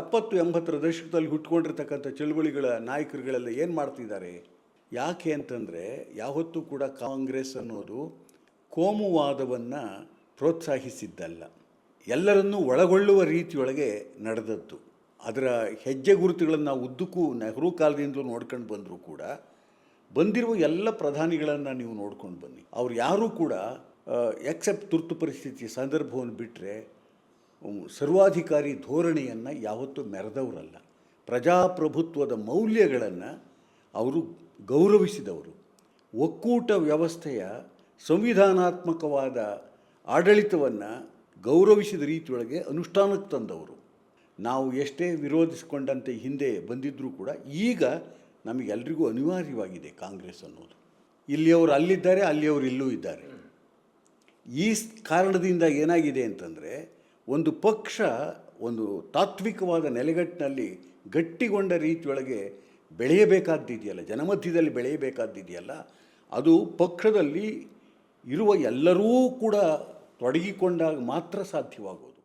ಎಪ್ಪತ್ತು ಎಂಬತ್ತರ ದಶಕದಲ್ಲಿ ಹುಟ್ಕೊಂಡಿರ್ತಕ್ಕಂಥ ಚಳುವಳಿಗಳ ನಾಯಕರುಗಳೆಲ್ಲ ಏನು ಮಾಡ್ತಿದ್ದಾರೆ? ಯಾಕೆ ಅಂತಂದರೆ ಯಾವತ್ತೂ ಕೂಡ ಕಾಂಗ್ರೆಸ್ ಅನ್ನೋದು ಕೋಮುವಾದವನ್ನು ಪ್ರೋತ್ಸಾಹಿಸಿದ್ದಲ್ಲ. ಎಲ್ಲರನ್ನೂ ಒಳಗೊಳ್ಳುವ ರೀತಿಯೊಳಗೆ ನಡೆದದ್ದು. ಅದರ ಹೆಜ್ಜೆ ಗುರುತುಗಳನ್ನು ನಾವು ಉದ್ದಕ್ಕೂ ನೆಹರು ಕಾಲದಿಂದಲೂ ನೋಡ್ಕೊಂಡು ಬಂದರೂ ಕೂಡ ಬಂದಿರುವ ಎಲ್ಲ ಪ್ರಧಾನಿಗಳನ್ನು ನೀವು ನೋಡ್ಕೊಂಡು ಬನ್ನಿ. ಅವ್ರು ಯಾರೂ ಕೂಡ ಎಕ್ಸೆಪ್ಟ್ ತುರ್ತು ಪರಿಸ್ಥಿತಿ, ಸಂದರ್ಭವನ್ನು ಬಿಟ್ಟರೆ ಸರ್ವಾಧಿಕಾರಿ ಧೋರಣೆಯನ್ನು ಯಾವತ್ತೂ ಮೆರೆದವರಲ್ಲ. ಪ್ರಜಾಪ್ರಭುತ್ವದ ಮೌಲ್ಯಗಳನ್ನು ಅವರು ಗೌರವಿಸಿದವರು. ಒಕ್ಕೂಟ ವ್ಯವಸ್ಥೆಯ ಸಂವಿಧಾನಾತ್ಮಕವಾದ ಆಡಳಿತವನ್ನು ಗೌರವಿಸಿದ ರೀತಿಯೊಳಗೆ ಅನುಷ್ಠಾನಕ್ಕೆ ತಂದವರು. ನಾವು ಎಷ್ಟೇ ವಿರೋಧಿಸಿಕೊಂಡಂತೆ ಹಿಂದೆ ಬಂದಿದ್ದರೂ ಕೂಡ ಈಗ ನಮಗೆಲ್ರಿಗೂ ಅನಿವಾರ್ಯವಾಗಿದೆ ಕಾಂಗ್ರೆಸ್ ಅನ್ನೋದು. ಇಲ್ಲಿಯವರು ಅಲ್ಲಿದ್ದಾರೆ, ಅಲ್ಲಿಯವರು ಇಲ್ಲೂ ಇದ್ದಾರೆ. ಈ ಕಾರಣದಿಂದ ಏನಾಗಿದೆ ಅಂತಂದರೆ ಒಂದು ಪಕ್ಷ ಒಂದು ತಾತ್ವಿಕವಾದ ನೆಲೆಗಟ್ಟಿನಲ್ಲಿ ಗಟ್ಟಿಗೊಂಡ ರೀತಿಯೊಳಗೆ ಬೆಳೆಯಬೇಕಾದ್ದಿದೆಯಲ್ಲ, ಜನಮಧ್ಯದಲ್ಲಿ ಬೆಳೆಯಬೇಕಾದ್ದಿದೆಯಲ್ಲ, ಅದು ಪಕ್ಷದಲ್ಲಿ ಇರುವ ಎಲ್ಲರೂ ಕೂಡ ತೊಡಗಿಕೊಂಡಾಗ ಮಾತ್ರ ಸಾಧ್ಯವಾಗೋದು.